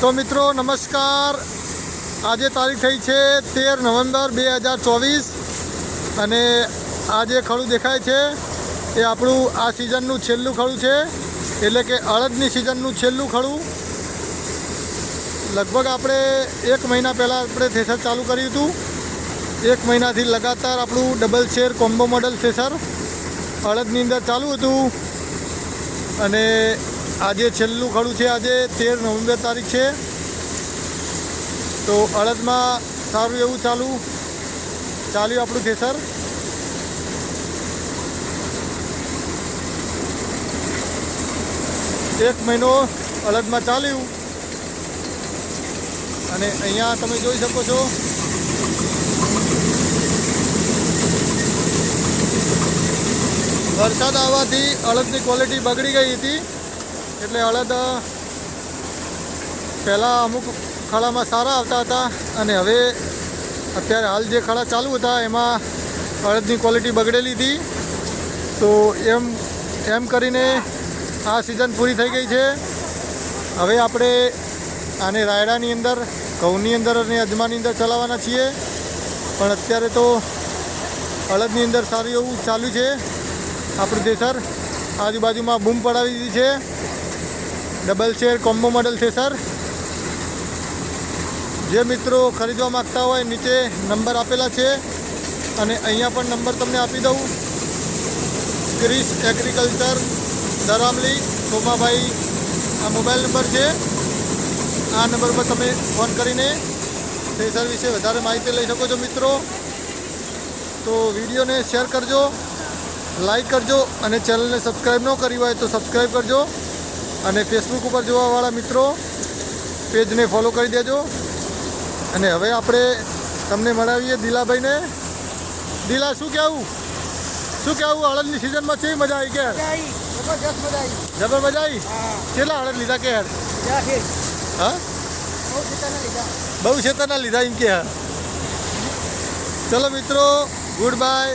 તો મિત્રો, નમસ્કાર. આજે તારીખ થઈ છે તેર નવેમ્બર બે હજાર ચોવીસ અને આ જે ખડું દેખાય છે એ આપણું આ સિઝનનું છેલ્લું ખડું છે. એટલે કે અડદની સિઝનનું છેલ્લું ખડું. લગભગ આપણે એક મહિના પહેલાં આપણે થેસર ચાલુ કર્યું હતું. એક મહિનાથી લગાતાર આપણું ડબલ શેર કોમ્બો મોડલ થેસર અડદની અંદર ચાલુ હતું. અને આજે છેલ્લું ખડું છે, આજે તેર નવેમ્બર તારીખ છે. તો અડદમાં સારું એવું ચાલુ. ચાલ્યું આપણું થેસર એક મહિનો અડદમાં ચાલ્યું. અને અહીંયા તમે જોઈ શકો છો. વરસાદ આવવાથી અડદની ક્વોલિટી બગડી ગઈ હતી. એટલે અડદ પહેલાં અમુક ખાડામાં સારા આવતા હતા અને હવે અત્યારે હાલ જે ખાડા ચાલુ હતા એમાં અડદની ક્વોલિટી બગડેલી હતી. તો એમ એમ કરીને આ સિઝન પૂરી થઈ ગઈ છે. હવે આપણે આને રાયડાની અંદર, ઘઉંની અંદર અને અજમાની અંદર ચલાવવાના છીએ. પણ અત્યારે તો અડદની અંદર સારું એવું ચાલ્યું છે. આપણું દેસર આજુબાજુમાં બૂમ પડાવી દીધી છે. ડબલ ચેર કોમ્બો મોડલ છે, સર. જે મિત્રો ખરીદવા માગતા હોય, નીચે નંબર આપેલા છે. અને અહીંયા પણ નંબર તમને આપી દઉં. ક્રિસ એગ્રીકલ્ચર, દરામલી, સોમાભાઈ, આ મોબાઈલ નંબર છે. આ નંબર પર તમે ફોન કરીને થેસર વિશે વધારે માહિતી લઈ શકો છો, મિત્રો. તો વિડીયોને શેર કરજો, લાઈક કરજો અને ચેનલને સબસ્ક્રાઈબ ન કરી હોય તો સબસ્ક્રાઈબ કરજો. અને ફેસબુક ઉપર જોવાવાળા મિત્રો પેજને ફોલો કરી દેજો. અને હવે આપણે તમને મળાવીએ દિલાભાઈને. દિલા શું કહેવું શું કહેવું હળદની સિઝનમાં છે મજા આવી કેર જબરજસ્ત મજા આવી. જબર મજા આવી? કેટલા હળદ લીધા કેર હા? બહુ છેતરના લીધા એમ કે? ચલો મિત્રો ગુડ બાય.